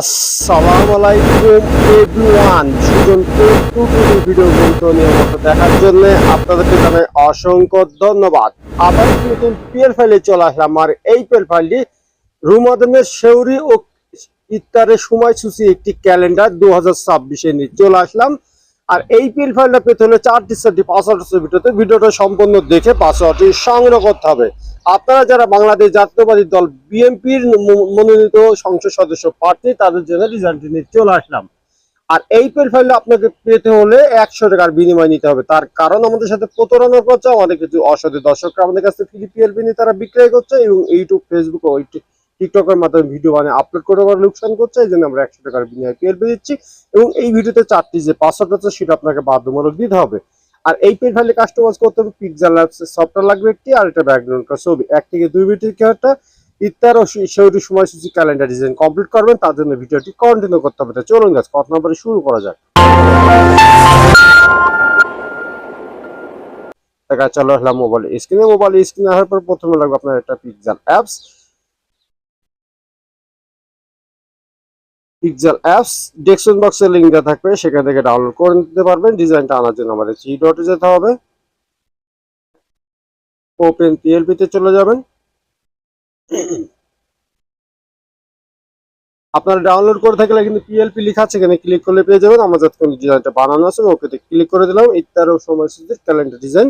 আসসালামু আলাইকুম এভরিওয়ান দেখার জন্য আপনাদেরকে অসংখ্য ধন্যবাদ। আবার নতুন পিএল ফাইলে চলে আসলাম, আর এই পিএল ফাইলটি রুম আদমের শেউরি ও ইফতারের সময়সূচি একটি ক্যালেন্ডার দু হাজার চলে আসলাম। আর এই পিএল ফাইলটা পেতে হলে চারটি চারটি পাসওয়ার্ড ভিডিওতে। ভিডিওটা সম্পূর্ণ দেখে পাসওয়ার্ডটি সংগ্রহ করতে হবে। আপনারা যারা বাংলাদেশ জাতীয়বাদী দল বিএনপির মনোনীত সংসদ সদস্য প্রার্থী, তাদের জন্য রিজাল্টটি নিয়ে চলে আসলাম। আর এই পেল ফাইলে আপনাকে পেতে হলে একশো টাকার বিনিময় নিতে হবে। তার কারণ আমাদের সাথে প্রতারণা করছে আমাদের কিছু অসাধু দর্শকরা আমাদের কাছে ফ্রি পিএলপি নিয়ে তারা বিক্রয় করছে এবং ইউটিউব ফেসবুক ও টিকটকের মাধ্যমে ভিডিও বানিয়ে আপলোড করে আবার লোকসান করছে, এই জন্য আমরা একশো টাকার বিনিময় পিএলপি দিচ্ছি এবং এই ভিডিওতে চারটি যে পাসওয়ার্ড আছে, সেটা আপনাকে বাধ্যতামূলক দিতে হবে। আর এই পেন ফাইলে কাস্টমাইজ করতে হবে পিকজাল অ্যাপস সফটওয়্যার লাগবে একটি আর একটা ব্যাকগ্রাউন্ড ছবি। এক থেকে দুই মিনিটের একটা? ইত্যার ও সেটি সময়সূচি ক্যালেন্ডার ডিজাইন কমপ্লিট করবেন, তার জন্য ভিডিওটি কন্টিনিউ করতে হবে। চলুন গাছ কত নম্বরে শুরু করা যাক। চলো আসলাম মোবাইল স্ক্রিনে মোবাইল স্ক্রিনে আসার পর প্রথমে লাগবে আপনার একটা পিকজাল অ্যাপস পিক্সেল অ্যাপস ডেস্কটপ বক্সের লিঙ্ক থাকবে, সেখান থেকে ডাউনলোড করে নিতে পারবেন। ডিজাইনটা আনার জন্য আমাদের থ্রি ডটে যেতে হবে। ওপেন পিএলপিতে চলে যাবেন। আপনারা ডাউনলোড করে থাকলে কিন্তু পিএলপি লেখা আছে, এখানে ক্লিক করলে পেয়ে যাবেন। আমার যতক্ষণ ডিজাইনটা বানানো আছে ওকেতে ক্লিক করে দিলাম। এই তেরো সময়সূচির ক্যালেন্ডার ডিজাইন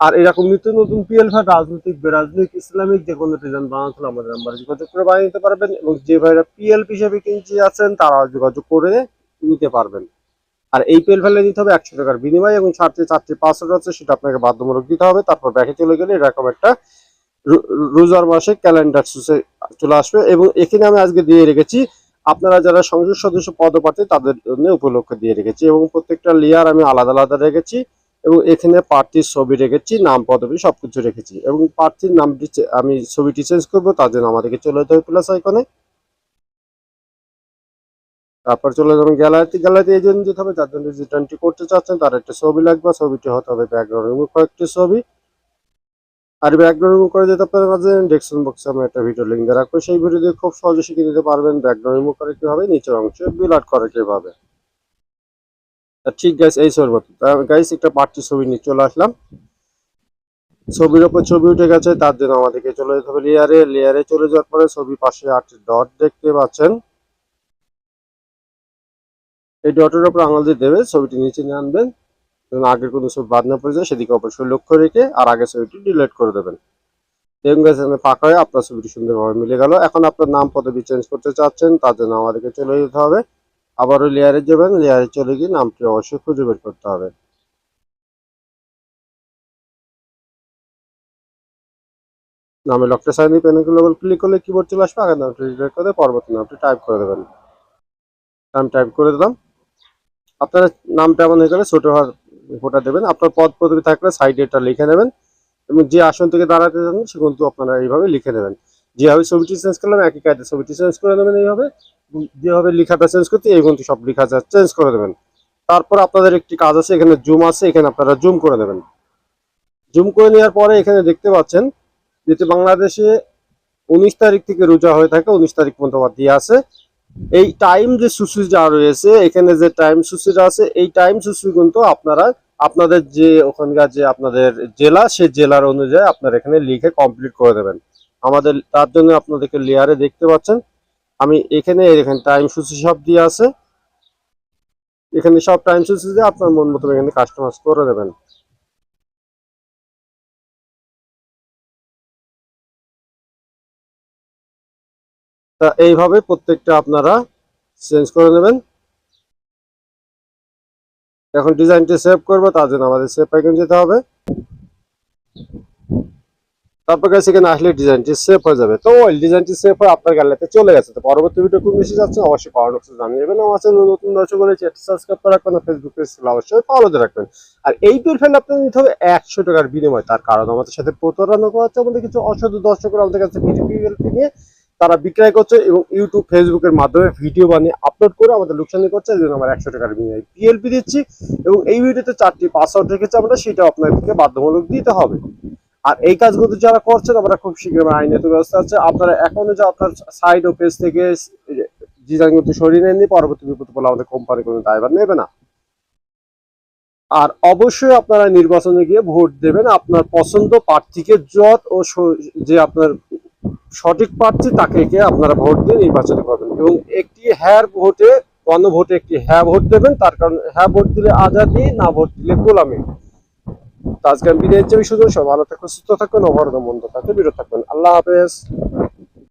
আর এরকম নিত্য নতুন পিএলফা রাজনৈতিক, বেরাজনৈতিক, ইসলামিক যে কোনো ডিজাইন হলে আমাদের নাম্বারে যোগাযোগ করে বানিয়ে নিতে পারবেন এবং যে ভাইরা পিএলপি হিসেবে কিনতে আছেন তারা যোগাযোগ করে নিতে পারবেন। আর এই পিএল ফেলে দিতে হবে একশো টাকার বিনিময় এবং চারটি চারটি পাসওয়ার্ড আছে, সেটা আপনাকে বাধ্যমূলক দিতে হবে। তারপর ব্যাকে চলে গেলে এরকম একটা রোজার মাসে ক্যালেন্ডার সুসে চলে আসবে এবং এখানে আমি আজকে দিয়ে রেখেছি, আপনারা যারা সংসদ সদস্য পদপ্রার্থী তাদের জন্য উপলক্ষে দিয়ে রেখেছি এবং প্রত্যেকটা লেয়ার আমি আলাদা আলাদা রেখেছি। এবং এখানে প্রার্থীর ছবি রেখেছি, নাম, পদবি সবকিছু রেখেছি এবং প্রার্থীর নামটি আমি ছবিটি চেঞ্জ করব, তার জন্য আমাদেরকে চলে যেতে হবে প্লাস আইকনে তারপর চলে যাবেন গ্যালারিতে গ্যালারিতে এই জন্য যেতে হবে, যার জন্য রিটার্নটি করতে চাচ্ছেন, তার একটা ছবি লাগবে, ছবিটি হতে হবে ব্যাকগ্রাউন্ড রিমুভ কয়েকটি ছবি। আর ব্যাকগ্রাউন্ড রিমুভ করে যেতে পারবেন ডেস্কটপ বক্সে আমি একটা ভিডিও লিঙ্ক রাখব, সেই ভিডিও দিয়ে খুব সহজে শিখে নিতে পারবেন ব্যাকগ্রাউন্ড রিমুভ করে কীভাবে, নিচের অংশে বিলাট করে কীভাবে। ঠিক গাইস এই মতো। গাইস একটা পার্টি ছবি নিয়ে চলে আসলাম। ছবির ওপর ছবি উঠে গেছে, তার জন্য আমাদেরকে চলে যেতে হবে লেয়ারে লেয়ারে চলে যাওয়ার পরে ছবি পাশে আটটি ডট দেখতে পাচ্ছেন। এই ডটের ওপর আঙুল দিয়ে দেবে, ছবিটি নিচে নিয়ে আনবেন। আগের কোনো ছবি বাদ না পড়ে যায়, সেদিকে অবশ্যই লক্ষ্য রেখে আর আগে ছবিটি ডিলিট করে দেবেন। দেখুন গাছ এখানে ফাঁকা হয়ে আপনার ছবিটি সুন্দরভাবে মিলে গেল। এখন আপনার নাম, পদবি চেঞ্জ করতে চাচ্ছেন, তার জন্য আমাদেরকে চলে যেতে হবে। আবারও লেয়ারে যাবেন লেয়ারে চলে গিয়ে নামটি অবশ্যই খুঁজে বের করতে হবে। নামে লকটা সাইন পেনগুলো ক্লিক করলে কিবোর্ড চলে আসবে আগের নামটি ডিলিট করে পরবর্তী নামটি টাইপ করে দেবেন। নাম টাইপ করে দিলাম। আপনার নামটা এমন হয়ে গেলে ছোট হওয়ার ফোটা দেবেন। আপনার পদ পদবি থাকলে সাইডে এটা লিখে নেবেন এবং যে আসন থেকে দাঁড়াতে চান, সে কিন্তু আপনারা এইভাবে লিখে নেবেন। যেভাবে ছবিটি চেঞ্জ করলাম, একই কায়দে ছবিটি চেঞ্জ করে নেবেন এইভাবে। যেভাবে লেখাটা চেঞ্জ করতে এই কিন্তু সব লেখা চেঞ্জ করে দেবেন। তারপর আপনাদের একটি কাজ আছে, এখানে জুম আছে, এখানে আপনারা জুম করে দেবেন জুম করে নেওয়ার পরে এখানে দেখতে পাচ্ছেন, যেটি বাংলাদেশে উনিশ তারিখ থেকে রোজা হয়ে থাকে, উনিশ তারিখ পর্যন্ত দিয়ে আছে। এই টাইম যে যা রয়েছে, এখানে যে টাইম সূচিটা আছে, এই টাইম সূচি কিন্তু আপনারা, আপনাদের যে ওখানকার যে আপনাদের জেলা, সেই জেলার অনুযায়ী আপনারা এখানে লিখে কমপ্লিট করে দেবেন। আমাদের, তার জন্য আপনাদেরকে লেয়ারে দেখতে পাচ্ছেন। আমি এখানে এখানে টাইম সূচি সব দিয়ে আছে। এখানে সব টাইম সূচি দিয়ে আপনার মন মতো এখানে কাস্টমাইজ করে দেবেন তা এইভাবে প্রত্যেকটা আপনারা চেঞ্জ করে নেবেন। এখন ডিজাইনটি সেভ করব, তার জন্য আমাদের সেভ আইকন যেতে হবে। তারপর কাছে এখানে আসলে ডিজাইনটি সেভ হয়ে যাবে। তো ওই ডিজাইনটি সেভ হয়ে আপনার গ্যালারিতে চলে গেছে। তো পরবর্তী ভিডিও কোন বেশি যাচ্ছে অবশ্যই পাওয়ার বক্সে জানিয়ে দেবেন। আমার চ্যানেল নতুন দর্শক হলে সাবস্ক্রাইব করে রাখবেন ফেসবুক পেজ অবশ্যই ফলো দিয়ে রাখবেন। আর এই টুল ফেলে আপনার নিতে হবে একশো টাকার বিনিময়। তার কারণ আমাদের সাথে প্রতারণা করা হচ্ছে আমাদের কিছু অসাধু দর্শকরা আমাদের কাছে পিডিপি নিয়ে তারা বিক্রয় করছে এবং ইউটিউব ফেসবুকের মাধ্যমে ভিডিও বানিয়ে আপলোড করে আমাদের লোকসানি করছে। এই জন্য আমরা একশো টাকার বিনিময়ে পিএলপি দিচ্ছি। এবং এই ভিডিওতে চারটি পাসওয়ার্ড রেখেছে আমরা সেটা আপনাদেরকে বাধ্যমূলক দিতে হবে। আর এই কাজগুলো যারা করছেন আমরা খুব শীঘ্রই আইনত ব্যবস্থা আছে। আপনারা এখনও যে আপনার সাইড ও পেজ থেকে কিন্তু সরিয়ে নেননি, পরবর্তী বিপদ বলে আমাদের কোম্পানি কোনো দায়ভার নেবে না। আর অবশ্যই আপনারা নির্বাচনে গিয়ে ভোট দেবেন। আপনার পছন্দ প্রার্থীকে যত ও যে আপনার সঠিক প্রার্থী, তাকে গিয়ে আপনারা ভোট দিয়ে নির্বাচন করবেন এবং একটি হ্যার ভোটে, অন্য ভোটে একটি হ্যাঁ ভোট দেবেন। তার কারণ হ্যাঁ ভোট দিলে আজাদি, না ভোট দিলে গোলামি। তো আজকে আমি বিদায় চাই শুধু সব ভালো থাকুন, সুস্থ থাকুন অভারণ মন্দ থাকতে বিরত থাকবেন আল্লাহ হাফেজ।